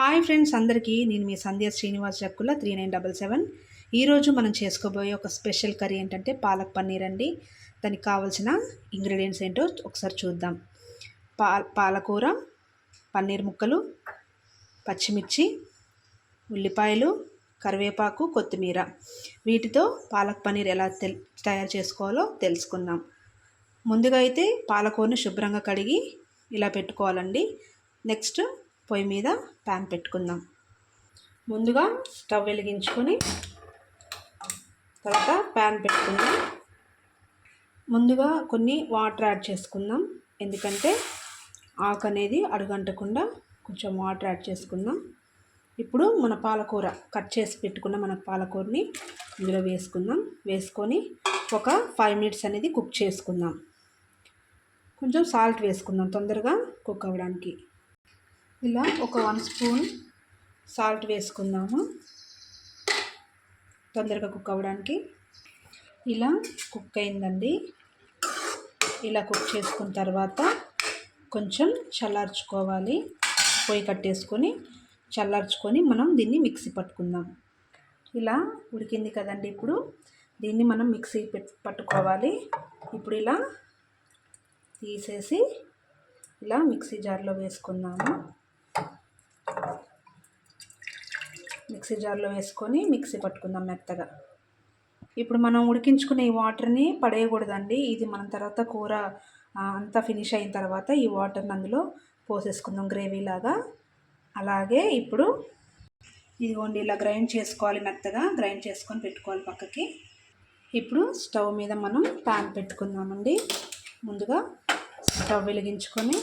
Hi friends అందరికీ నేను మీ Sandhya Srinivas Jakkula three nine double seven. ఈరోజు మనం చేసుకోబోయే ఒక స్పెషల్ కర్రీ ఏంటంటే పాలక్ పన్నీర్ అండి. దానికి కావాల్సిన ఇంగ్రీడియంట్స్ ఏంటో ఒకసారి చూద్దాం. పా పాలకూర పన్నీర్ ముక్కలు పచ్చిమిర్చి ఉల్లిపాయలు కరివేపాకు కొత్తిమీర. వీటితో పాలక్ పన్నీర్ ఎలా తయారు చేసుకోవాలో తెలుసుకుందాం. ముందుగా అయితే పాలకూరను శుభ్రంగా కడిగి ఇలా పెట్టుకోవాలండి. నెక్స్ట్ పొయ్యి మీద ప్యాన్ పెట్టుకుందాం. ముందుగా స్టవ్ వెలిగించుకొని తర్వాత ప్యాన్ పెట్టుకుందాం. ముందుగా కొన్ని వాటర్ యాడ్ చేసుకుందాం. ఎందుకంటే ఆకు అనేది అడుగంటకుండా కొంచెం వాటర్ యాడ్ చేసుకుందాం. ఇప్పుడు మన పాలకూర కట్ చేసి పెట్టుకున్న మన పాలకూరని ఇందులో వేసుకుందాం. వేసుకొని ఒక ఫైవ్ మినిట్స్ అనేది కుక్ చేసుకుందాం. కొంచెం సాల్ట్ వేసుకుందాం తొందరగా కుక్ అవ్వడానికి. ఇలా ఒక వన్ స్పూన్ సాల్ట్ వేసుకుందాము. తొందరగా కుక్ అవ్వడానికి. ఇలా కుక్ అయిందండి. ఇలా కుక్ చేసుకున్న తర్వాత కొంచెం చల్లార్చుకోవాలి. పొయ్యి కట్టేసుకొని చల్లార్చుకొని మనం దీన్ని మిక్సీ పట్టుకుందాం. ఇలా ఉడికింది కదండి ఇప్పుడు. దీన్ని మనం మిక్సీ పట్టుకోవాలి. ఇప్పుడు ఇలా తీసేసి ఇలా మిక్సీ జార్లో వేసుకుందాము. మిక్సీ జార్లో వేసుకొని మిక్సీ పట్టుకుందాం మెత్తగా. ఇప్పుడు మనం ఉడికించుకునే ఈ వాటర్ని పడేయకూడదండి. ఇది మనం తర్వాత కూర అంతా ఫినిష్ అయిన తర్వాత ఈ వాటర్ని అందులో పోసేసుకుందాం గ్రేవీ లాగా అలాగే ఇప్పుడు ఇదిగోండి ఇలా గ్రైండ్ చేసుకోవాలి మెత్తగా. గ్రైండ్ చేసుకొని పెట్టుకోవాలి పక్కకి. ఇప్పుడు స్టవ్ మీద మనం ప్యాన్ పెట్టుకుందామండి. ముందుగా స్టవ్ వెలిగించుకొని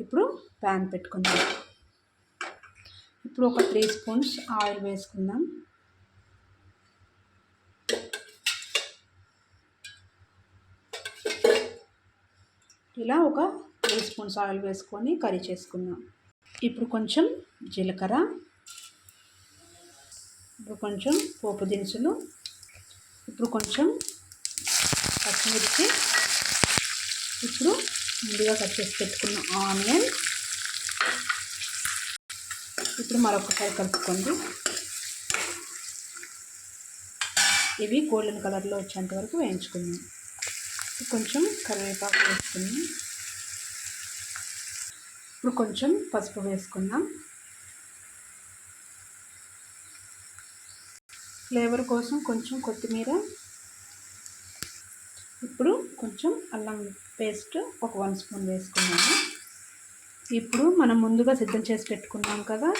ఇప్పుడు ప్యాన్ పెట్టుకుందాం. ఇప్పుడు ఒక త్రీ స్పూన్స్ ఆయిల్ వేసుకుందాం. ఇలా ఒక త్రీ స్పూన్స్ ఆయిల్ వేసుకొని కర్రీ చేసుకుందాం. ఇప్పుడు కొంచెం జీలకర్ర ఇప్పుడు కొంచెం పోపు దినుసులు ఇప్పుడు కొంచెం పచ్చిమిర్చి ఇప్పుడు ముందుగా కట్ చేసి పెట్టుకున్న ఆనియన్. ఇప్పుడు మరొకసారి కలుపుకోండి. ఇవి గోల్డెన్ కలర్లో వచ్చేంత వరకు వేయించుకుందాం. కొంచెం కరివేపాకు వేసుకుందాం. ఇప్పుడు కొంచెం పసుపు వేసుకుందాం. ఫ్లేవర్ కోసం కొంచెం కొత్తిమీర. ఇప్పుడు కొంచెం అల్లం పేస్ట్ ఒక వన్ స్పూన్ వేసుకున్నాము ఇప్పుడు మనం ముందుగా సిద్ధం చేసి పెట్టుకున్నాం కదా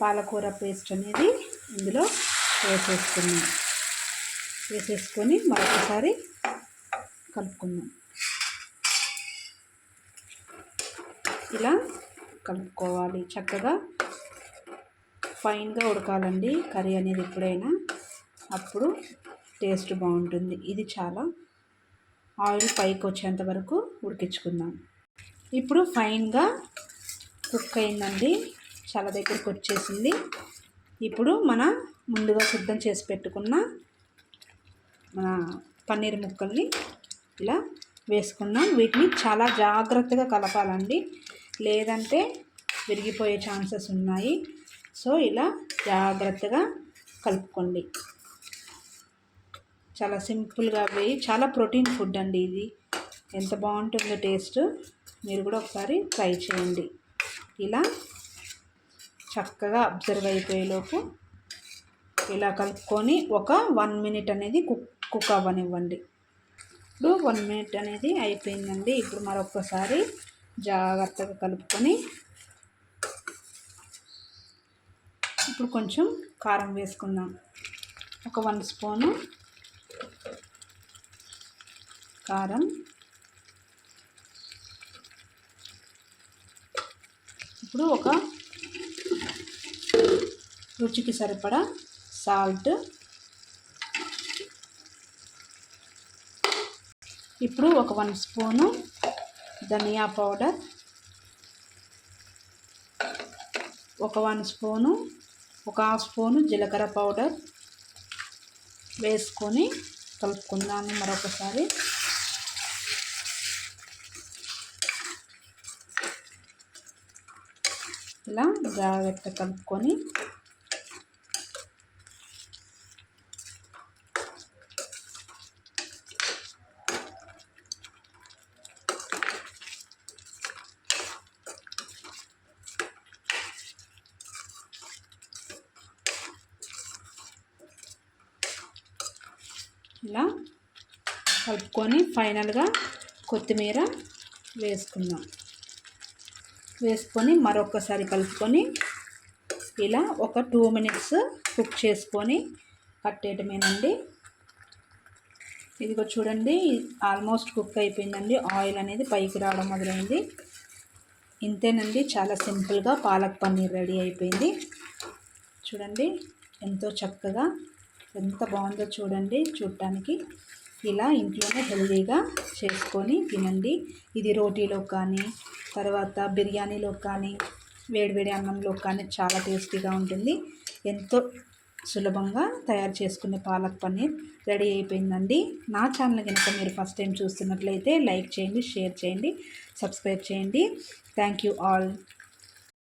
పాలకూర పేస్ట్ అనేది ఇందులో వేసేసుకున్నాం. వేసేసుకొని మరొకసారి కలుపుకుందాం. ఇలా కలుపుకోవాలి. చక్కగా ఫైన్గా ఉడకాలండి. కర్రీ అనేది ఎప్పుడైనా అప్పుడు టేస్ట్ బాగుంటుంది. ఇది చాలా ఆయిల్ పైకి వచ్చేంత వరకు ఉడికించుకుందాం. ఇప్పుడు ఫైన్గా కుక్ అయిందండి. చాలా దగ్గరికి వచ్చేసింది. ఇప్పుడు మన ముందుగా సిద్ధం చేసి పెట్టుకున్న మన పన్నీర్ ముక్కల్ని ఇలా వేసుకున్నాం వీటిని చాలా జాగ్రత్తగా కలపాలండి. లేదంటే విరిగిపోయే ఛాన్సెస్ ఉన్నాయి. సో ఇలా జాగ్రత్తగా కలుపుకోండి. చాలా సింపుల్గా వేయి. చాలా ప్రోటీన్ ఫుడ్ అండి ఇది. ఎంత బాగుంటుందో టేస్ట్ మీరు కూడా ఒకసారి ట్రై చేయండి. ఇలా చక్కగా అబ్జర్వ్ అయిపోయేలోపు ఇలా కలుపుకొని ఒక వన్ మినిట్ అనేది కుక్ కుక్ అవ్వనివ్వండి. ఇప్పుడు వన్ మినిట్ అనేది అయిపోయిందండి. ఇప్పుడు మరొకసారి జాగ్రత్తగా కలుపుకొని ఇప్పుడు కొంచెం కారం వేసుకుందాం. ఒక వన్ స్పూను కారం ఇప్పుడు ఒక రుచికి సరిపడా సాల్ట్. ఇప్పుడు ఒక వన్ స్పూను ధనియా పౌడర్. ఒక వన్ స్పూను ఒక హాఫ్ స్పూను జీలకర్ర పౌడర్. వేసుకొని కలుపుకుందాము మరొకసారి. ఇలా జాగ్రత్త కలుపుకొని ఇలా కలుపుకొని ఫైనల్గా కొత్తిమీర వేసుకుందాం. వేసుకొని మరొకసారి కలుపుకొని ఇలా ఒక టూ మినిట్స్ కుక్ చేసుకొని కట్టేయటమేనండి. ఇదిగో చూడండి ఆల్మోస్ట్ కుక్ అయిపోయిందండి. ఆయిల్ అనేది పైకి రావడం మొదలైంది. ఇంతేనండి చాలా సింపుల్గా పాలక్ పన్నీర్ రెడీ అయిపోయింది. చూడండి ఎంతో చక్కగా ఎంత బాగుందో చూడండి చూడటానికి ఇలా ఇంట్లోనే హెల్దీగా చేసుకొని తినండి. ఇది రోటీలో కానీ తర్వాత బిర్యానీలో కానీ వేడివేడి అన్నంలో కానీ చాలా టేస్టీగా ఉంటుంది. ఎంతో సులభంగా తయారు చేసుకునే పాలక్ పన్నీర్ రెడీ అయిపోయిందండి. నా ఛానల్ కనుక మీరు ఫస్ట్ టైం చూస్తున్నట్లయితే లైక్ చేయండి షేర్ చేయండి సబ్స్క్రైబ్ చేయండి. Thank you all.